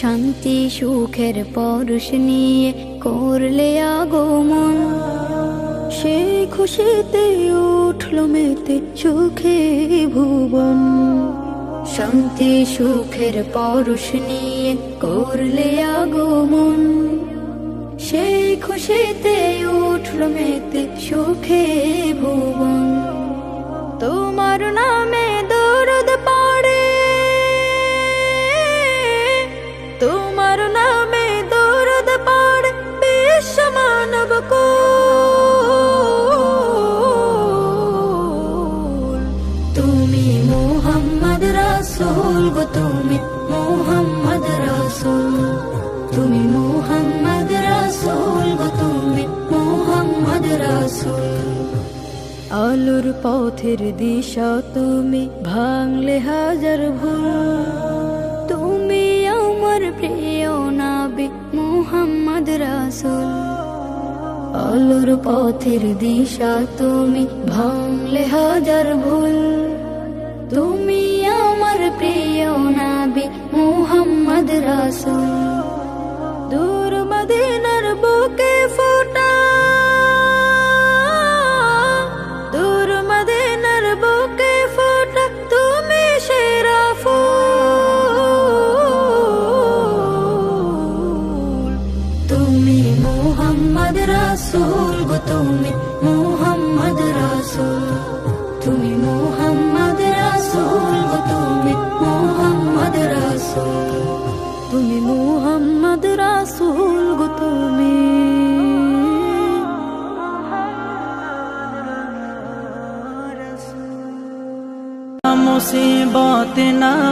শান্তি, সুখের পরশ নিয়ে করলে আগমন। সেই খুশিতে উঠল মেতে সুখে ভুবন। শান্তি, সুখের পরশ নিয়ে করলে আগমন। সেই খুশিতে উঠল মেতে সুখে ভুবন। তোমার নামে আলোর পথের দিশা তুমি ভাঙলে হাজার ভুল। তুমি আমার প্রিয় নাবি মুহাম্মদ রাসুল। আলোর পথের দিশা তুমি ভাঙলে হাজার ভুল। তুমি আমার প্রিয় নাবি মুহাম্মদ রাসূল। দূর মদিনার বুকে ফোটা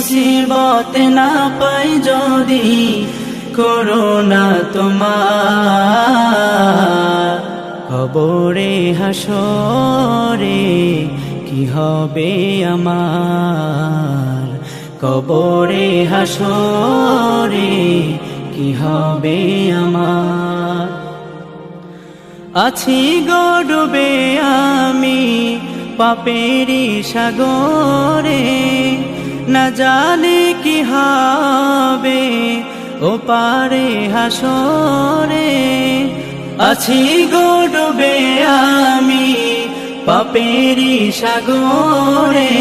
মুসিবত না পাই যদি করোনা তোমার। কবরে হাসরে কি হবে আমার? কবরে হাসরে কি হবে আমার? আছি গডবে আমি পাপেরি সাগরে। না জানি কি হবে, ও পারে হাসরে। আছি গডবে আমি পাপেরি সাগরে,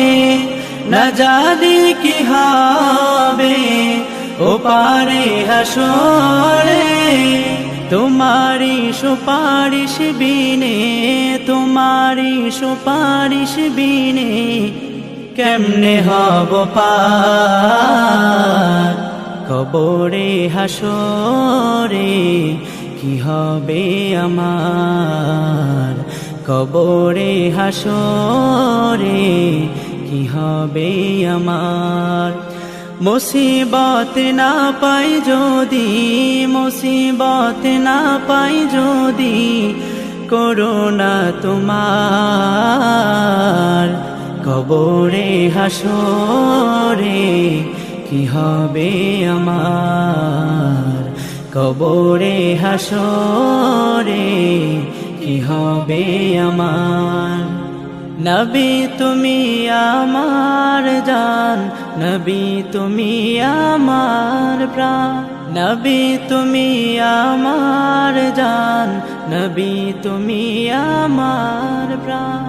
না জানি কি হবে, ও পারে হাসরে। তোমারি সুপারিশ বিনে তোমারি সুপারিশ বিনে কেমনে হব পার? কবরে হাসরে কি হবে আমার? কবরে হাসরে কি হবে আমার? মুসিবত না পাই যদি, মুসিবত না পাই যদি করোনা তোমার। কবরে হাসরে, কি হবে আমার? কবরে হাসরে, কি হবে আমার? নবী তুমি আমার জান, নবী তুমি আমার প্রাণ। নবী তুমি আমার জান, নবী তুমি আমার প্রাণ।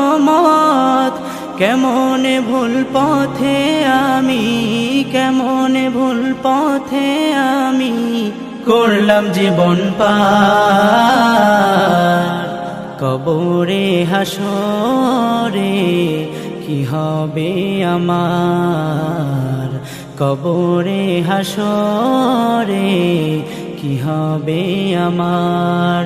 কেমন ভুল পথে আমি, কেমন ভুল পথে আমি করলাম জীবন পার। কবরে, হাসরে কি হবে আমার? কবরে, হাসরে কি হবে আমার?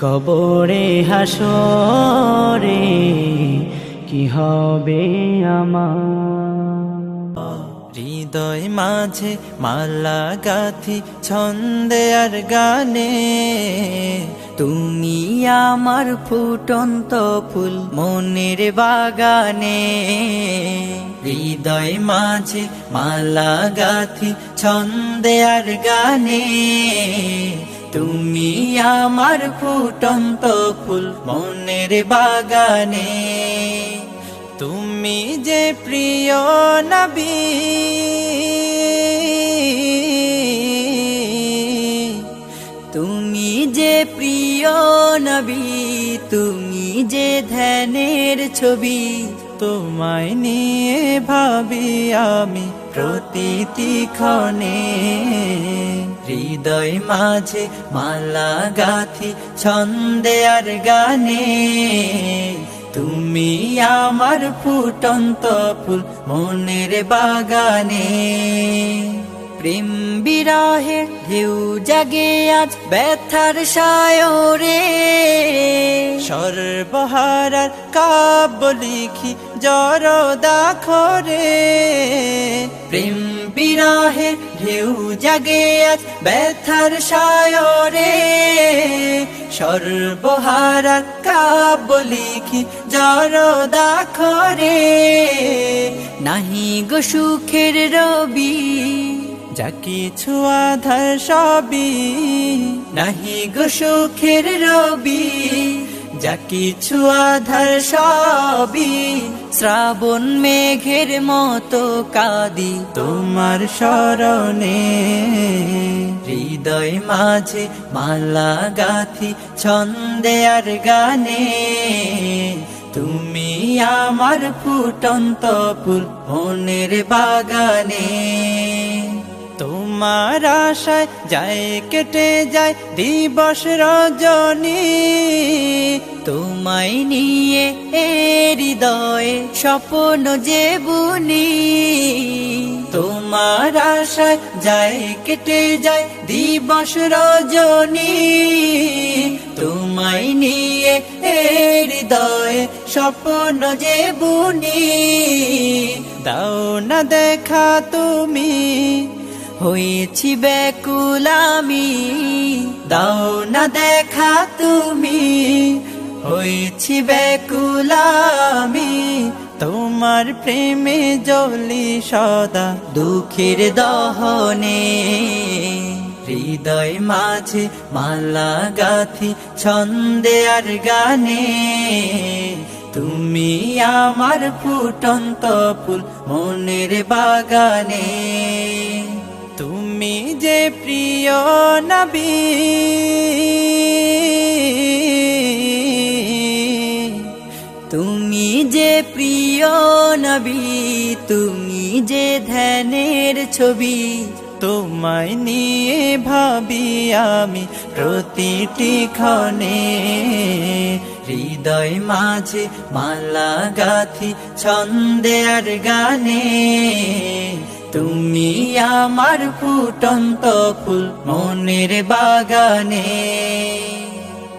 কবরে হাসরে কি হবে আমার? হৃদয় মাঝে মালা গাথি, ছন্দে আর গানে। তুমি আমার ফুটন্ত ফুল মনের বাগানে। হৃদয় মাঝে মালা গাথি, ছন্দে আর গানে। তুমি আমার ফুটন্ত ফুল মনের বাগানে। তুমি যে প্রিয় নবী। তুমি যে প্রিয় নবী, তুমি যে ধ্যানের ছবি তোমায় নিয়ে ভাবি আমি প্রতিটি ক্ষণে। হৃদয় মাঝে মালা গাথি, ছন্দে আর গানে। তুমি আমার ফুটন্ত ফুল মনের বাগানে। প্রেম বিরহে ঢেউ জাগে আজ ব্যথার সায়রে। সর্বহারার কাব্য লিখি জর দাখরে। প্রেম বিরহে ঢেউ জাগে আজ ব্যথার সায়রে। সর্বহারার কাব্য লিখি জর দাখরে। নাহি গো সুখের রবি, যা কিছু আধার সবই। নাহি গো সুখের রবি যা কিছু আধার সবই শ্রাবণ মেঘের মতো কাদি তোমার স্মরণে। হৃদয় মাঝে মালা গাথি, ছন্দে আর গানে। তুমি আমার ফুটন্ত ফুল মনের বাগানে। তোমার আশায় যায়, কেটে যায় দিবস রজনী। তোমায় নিয়ে এ স্বপ্ন যে বুনি তোমার আশায় যায়, কেটে যায় দিবস রজনী। তোমায় নিয়ে এ স্বপ্ন যে বুনি দাও না দেখা তুমি হয়েছি বেকুলামি, দাও না দেখা তুমি। হয়েছি বেকুলামি, তোমার প্রেমে জলি সদা দুঃখের দহনে। হৃদয় মাঝে মালা গাথি, ছন্দে আর গানে। তুমি আমার ফুটন্ত ফুল মনের বাগানে। তুমি যে প্রিয় নবী। তুমি যে প্রিয় নবী, তুমি যে ধ্যানের ছবি। তোমায় নিয়ে ভাবি আমি প্রতিটি ক্ষণে। হৃদয় মাঝে মালা গাথি, ছন্দে আর গানে। তুমি আমার ফুটন্ত ফুল মনের বাগানে।